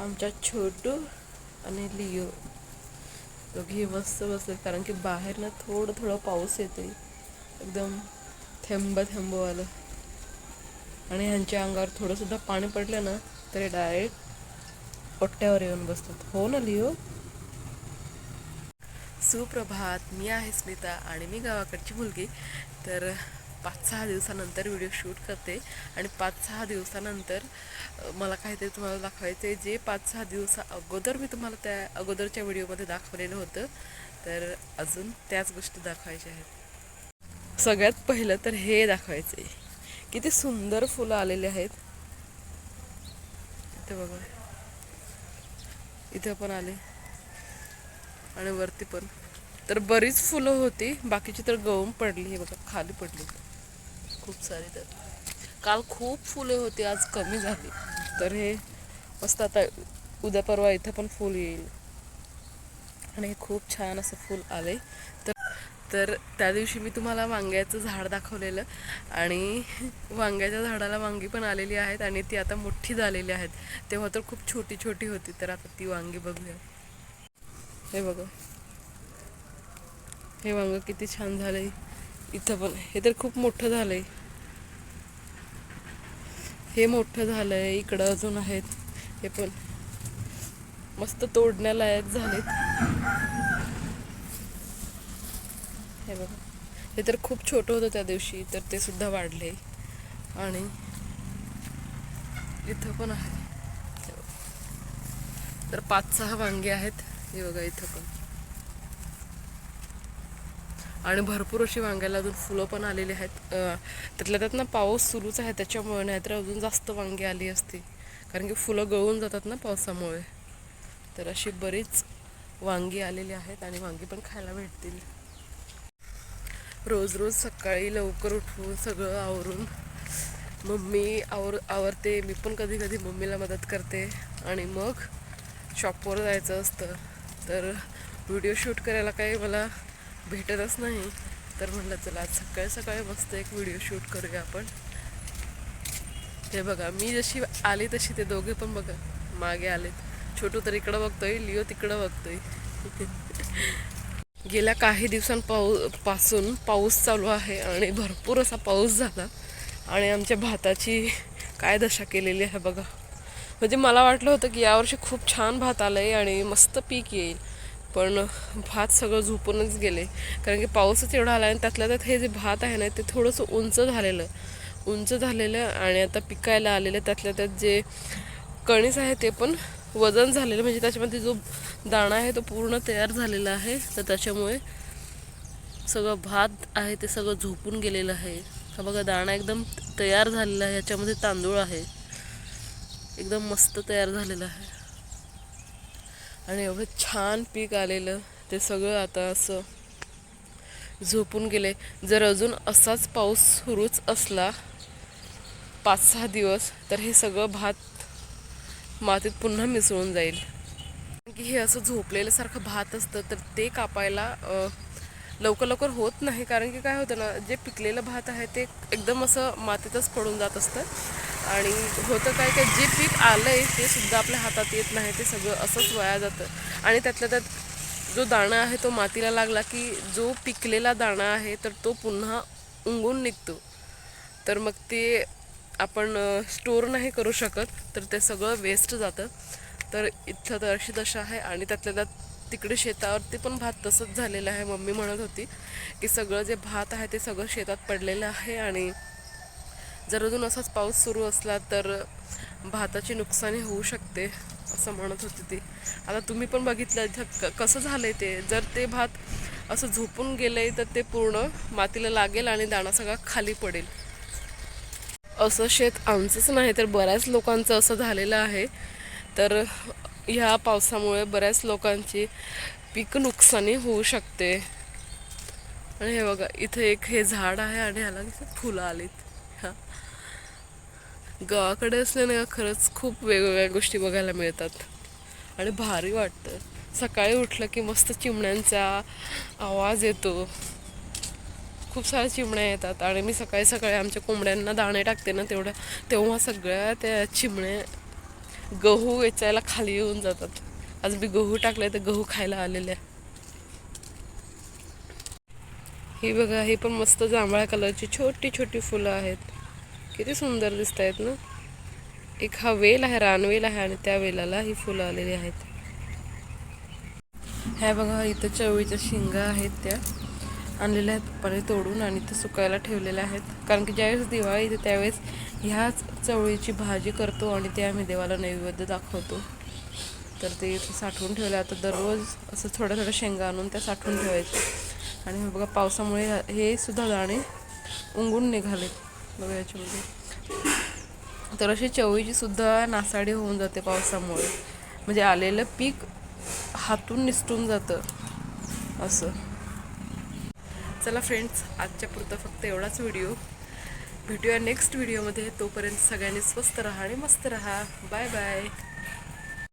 आमच्या छोटू आणि लिओ. दोघी मस्त बसले कारण की बाहेर ना थोडं थोडं पाऊस येतो एकदम थेंब थेंब आलं आणि ह्यांच्या अंगावर थोडंसुद्धा पाणी पडलं ना तरी डायरेक्ट पट्ट्यावर येऊन बसतात. हो ना लिओ? सुप्रभात. मी आहे स्मिता आणि मी गावाकडची मुलगी. तर पाच सहा दिवसानंतर व्हिडिओ शूट करते आणि पाच सहा दिवसानंतर मला काहीतरी तुम्हाला दाखवायचं आहे. जे पाच सहा दिवसा अगोदर मी तुम्हाला त्या अगोदरच्या व्हिडिओमध्ये दाखवलेलं होतं तर अजून त्याच गोष्टी दाखवायच्या आहेत. सगळ्यात पहिलं तर हे दाखवायचं आहे. किती सुंदर फुलं आलेली आहेत. इथे बघा. इथं पण आले. आणि वरती पण. तर बरीच फुलं होती. बाकीची तर गळून पडली. हे बघा खाली पडली. खूप सारी तर काल खूप फुले होती आज कमी झाली. तर हे मस्त आता उद्या परवा इथं पण फुल येईल. आणि हे खूप छान असं फुल आले तर तर त्या दिवशी मी तुम्हाला वांग्याचं झाड दाखवलेलं. आणि वांग्याच्या झाडाला वांगी पण आलेली आहेत आणि ती आता मोठी झालेली आहेत. तेव्हा तर खूप छोटी छोटी होती. तर आता ती वांगी बघूया. हे बघा. हे वांग किती छान झालंय. इथं पण. हे तर खूप मोठं झालंय. हे मोठं झालंय इकडं अजून आहेत. हे पण मस्त तोडण्यालायक झालेत. हे बघा. हे तर खूप छोटं होतं त्या दिवशी तर ते सुद्धा वाढले. आणि इथं पण आहे. तर पाच सहा वांगे आहेत. हे बघा इथं पण. आणि भरपूर अशी वांग्याला अजून फुलं पण आलेली आहेत. त्यातल्या त्यात ना पाऊस सुरूच आहे त्याच्यामुळे नाहीतर अजून जास्त वांगी आली असती. कारण की फुलं गळून जातात ना पावसामुळे. तर अशी बरीच वांगी आलेली आहेत आणि वांगी पण खायला भेटतील. रोज रोज सकाळी लवकर उठवून सगळं आवरून मम्मी आवर आवरते. मी पण कधी कधी मम्मीला मदत करते. आणि मग शॉपवर जायचं असतं. तर व्हिडिओ शूट करायला काही मला भेटतच नाही. तर म्हटलं चला आज सकाळी सकाळी मस्त एक व्हिडिओ शूट करूया आपण. हे बघा मी जशी आली तशी ते दोघे पण बघा मागे आलेत. छोटू तर इकडं बघतोय लिओ तिकडं बघतोय. गेल्या काही दिवसांपाऊ पासून पाऊस चालू आहे आणि भरपूर असा पाऊस झाला आणि आमच्या भाताची काय दशा केलेली आहे बघा. म्हणजे मला वाटलं होतं की यावर्षी खूप छान भात आलं आहे आणि मस्त पीक येईल. पण भात सगळं झोपूनच गेले. कारण की पाऊसच एवढा आला आणि त्यातल्या त्यात हे जे भात आहे ना ते थोडंसं उंच झालेलं. उंच झालेलं आणि आता पिकायला आलेलं. त्यातल्या त्यात जे कणीस आहे ते पण वजन झालेलं. म्हणजे त्याच्यामध्ये जो दाणा आहे तो पूर्ण तयार झालेला आहे. तर त्याच्यामुळे सगळं भात आहे ते सगळं झोपून गेलेलं आहे. हा बघा दाणा एकदम तयार झालेला आहे. याच्यामध्ये तांदूळ आहे. एकदम मस्त तयार झालेलं आहे. आणि एवढं छान पीक आलेलं ते सगळं आता असं झोपून गेले. जर अजून असाच पाऊस सुरूच असला पाच सहा दिवस तर हे सगळं भात मातीत पुन्हा मिसळून जाईल. कारण की हे असं झोपलेल्यासारखं भात असतं तर ते कापायला लवकर लवकर होत नाही. कारण की काय होतं ना जे पिकलेलं भात आहे ते एकदम असं मातीतच पडून जात असतं. आणि होतं काय काय जे पीक आलं आहे ते सुद्धा आपल्या हातात येत नाही ते सगळं असंच वाया जातं. आणि त्यातल्या त्यात जो दाणा आहे तो मातीला लागला की जो पिकलेला दाणा आहे तर तो पुन्हा उंगून निघतो. तर मग ते आपण स्टोअर नाही करू शकत तर ते सगळं वेस्ट जातं. तर इथं तर अशी दशा आहे आणि त्यातल्या त्यात तिकडे शेतावरती पण भात तसंच झालेलं आहे मम्मी म्हणत होती की सगळं जे भात आहे ते सगळं शेतात पडलेलं आहे आणि जर अजून असाच पाऊस सुरू असला तर भाताची नुकसानी होऊ शकते असं म्हणत होती ती. आता तुम्ही पण बघितलं इथं क कसं झालं आहे ते? जर ते भात असं झोपून गेलं आहे तर ते पूर्ण मातीला लागेल आणि दाणा सगळा खाली पडेल. असं शेत आमचंच नाही तर बऱ्याच लोकांचं असं झालेलं आहे. तर ह्या पावसामुळे बऱ्याच लोकांची पीक नुकसानी होऊ शकते. आणि हे बघा इथे एक हे झाड आहे आणि ह्याला फुलं आलीत. ह्या गावाकडे असल्याने का खरंच खूप वेगवेगळ्या गोष्टी बघायला मिळतात. आणि भारी वाटतं. सकाळी उठलं की मस्त चिमण्यांचा आवाज येतो. खूप साऱ्या चिमण्या येतात. आणि मी सकाळी सकाळी आमच्या कोंबड्यांना दाणे टाकते ना तेवढ्या तेव्हा सगळ्या त्या चिमण्या गहू वेचायला खाली येऊन जातात. आज मी गहू टाकले तर गहू खायला आलेले आहे. ही बघा ही पण मस्त जांभळ्या कलरची छोटी छोटी फुलं आहेत. किती सुंदर दिसत आहेत ना? एक हा वेल आहे रानवेल आहे आणि त्या वेलाला ही फुलं आलेली आहेत. ह्या बघा इथं चवळीच्या शेंगा आहेत त्या. आणलेल्या आहेत पप्पाने तोडून आणि ते सुकायला ठेवलेल्या आहेत. कारण की ज्यावेळेस दिवाळी येते त्यावेळेस ह्याच चवळीची भाजी करतो आणि ते आम्ही देवाला नैवेद्य दाखवतो. तर ते इथे साठवून ठेवलं. आता दररोज असं थोड्या थोड्या शेंगा आणून त्या साठवून ठेवायचं आणि बघा पावसामुळे हे सुद्धा दाणे उंगून निघाले बघा याच्यामध्ये. तर अशी चवळीची सुद्धा नासाडी होऊन जाते पावसामुळे. म्हणजे आलेलं पीक हातून निसटून जातं. असं. चला फ्रेंड्स आजच्या पुरतं फक्त एवढाच व्हिडिओ भेटूया नेक्स्ट व्हिडिओमध्ये तोपर्यंत सगळ्यांनी स्वस्त राहा आणि मस्त राहा. Bye bye